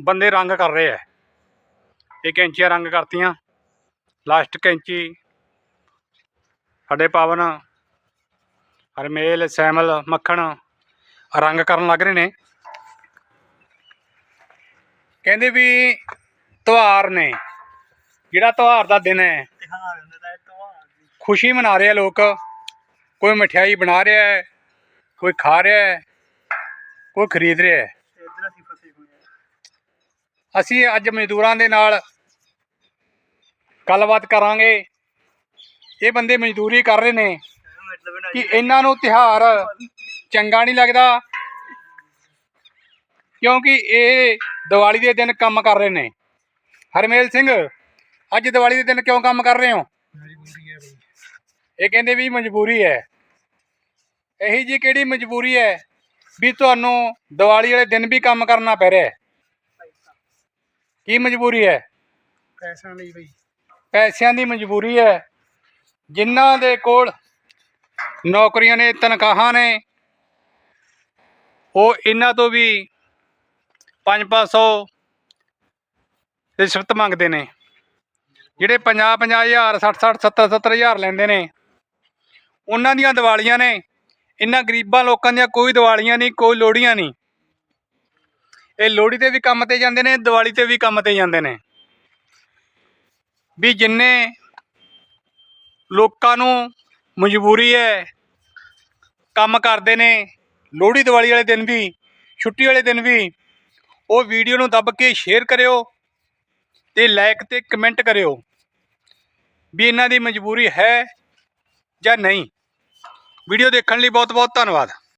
ਬੰਦੇ ਰੰਗ ਕਰ ਰਹੇ ਐ ਇਹ ਕੈਂਚੀਆਂ ਰੰਗ ਕਰਤੀਆਂ। ਲਾਸਟ ਕੈਂਚੀ ਸਾਡੇ ਪਾਵਨ, ਹਰਮੇਲ, ਸੈਮਲ, ਮੱਖਣ ਰੰਗ ਕਰਨ ਲੱਗ ਰਹੇ ਨੇ। ਕਹਿੰਦੇ ਵੀ ਤਿਉਹਾਰ ਨੇ। ਜਿਹੜਾ ਤਿਉਹਾਰ ਦਾ ਦਿਨ ਹੈ, ਖੁਸ਼ੀ ਮਨਾ ਰਹੇ ਆ ਲੋਕ। ਕੋਈ ਮਠਿਆਈ ਬਣਾ ਰਿਹਾ ਹੈ, ਕੋਈ ਖਾ ਰਿਹਾ ਹੈ, ਕੋਈ ਖਰੀਦ ਰਿਹਾ ਹੈ ਤੇ ਇੱਧਰ ਅਸੀਂ ਫਸੇ ਹੋਏ ਆ ਅਸੀਂ ਅੱਜ ਮਜ਼ਦੂਰਾਂ ਦੇ ਨਾਲ ਗੱਲਬਾਤ ਕਰਾਂਗੇ। ਇਹ ਬੰਦੇ ਮਜ਼ਦੂਰੀ ਕਰ ਰਹੇ ਨੇ ਕਿ ਇਹਨਾਂ ਨੂੰ ਤਿਹਾਰ ਚੰਗਾ ਨਹੀਂ ਲੱਗਦਾ, ਕਿਉਂਕਿ ਇਹ ਦੀਵਾਲੀ ਦੇ ਦਿਨ ਕੰਮ ਕਰ ਰਹੇ ਨੇ। ਹਰਮੇਲ ਸਿੰਘ, ਅੱਜ ਦੀਵਾਲੀ ਦੇ ਦਿਨ ਕਿਉਂ ਕੰਮ ਕਰ ਰਹੇ ਹੋ? ਇਹ ਕਹਿੰਦੇ ਵੀ ਮਜਬੂਰੀ ਹੈ। ਇਹੀ ਜੀ ਕਿਹੜੀ ਮਜਬੂਰੀ ਹੈ ਵੀ ਤੁਹਾਨੂੰ ਦੀਵਾਲੀ ਵਾਲੇ ਦਿਨ ਵੀ ਕੰਮ ਕਰਨਾ ਪੈ ਰਿਹਾ ਹੈ? ਕੀ ਮਜਬੂਰੀ ਹੈ? ਪੈਸਾ ਨਹੀਂ ਬਈ। ਪੈਸਿਆਂ ਦੀ ਮਜਬੂਰੀ ਹੈ। ਜਿਨ੍ਹਾਂ ਦੇ ਕੋਲ ਨੌਕਰੀਆਂ ਨੇ ਤਨਖਾਹਾਂ ਨੇ ਉਹ ਇਹਨਾਂ ਤੋਂ ਵੀ 5-500 ਰਿਸ਼ਵਤ ਮੰਗਦੇ ਨੇ। ਜਿਹੜੇ 50-50 ਹਜ਼ਾਰ 60-60 70-70 ਹਜ਼ਾਰ ਲੈਂਦੇ ਨੇ ਉਹਨਾਂ ਦੀਆਂ ਦੀਵਾਲੀਆਂ ਨੇ। ਇਹਨਾਂ ਗਰੀਬਾਂ ਲੋਕਾਂ ਦੀਆਂ ਕੋਈ ਦੀਵਾਲੀਆਂ ਨਹੀਂ ਕੋਈ ਲੋੜੀਆਂ ਨਹੀਂ। ਇਹ ਲੋਹੜੀ ਤੇ ਵੀ ਕੰਮ ਤੇ ਜਾਂਦੇ ਨੇ, ਦੀਵਾਲੀ ਤੇ ਵੀ ਕੰਮ ਤੇ ਜਾਂਦੇ ਨੇ। ਵੀ ਜਿੰਨੇ ਲੋਕਾਂ ਨੂੰ ਮਜਬੂਰੀ ਹੈ, ਕੰਮ ਕਰਦੇ ਨੇ, ਲੋਹੜੀ ਦੀਵਾਲੀ ਵਾਲੇ ਦਿਨ ਵੀ, ਛੁੱਟੀ ਵਾਲੇ ਦਿਨ ਵੀ, ਉਹ ਵੀਡੀਓ ਨੂੰ ਦੱਬ ਕੇ ਸ਼ੇਅਰ ਕਰਿਓ ਤੇ ਲਾਈਕ ਤੇ ਕਮੈਂਟ ਕਰਿਓ ਵੀ ਇਹਨਾਂ ਦੀ ਮਜਬੂਰੀ ਹੈ ਜਾਂ ਨਹੀਂ। ਵੀਡੀਓ ਦੇਖਣ ਲਈ ਬਹੁਤ ਬਹੁਤ ਧੰਨਵਾਦ।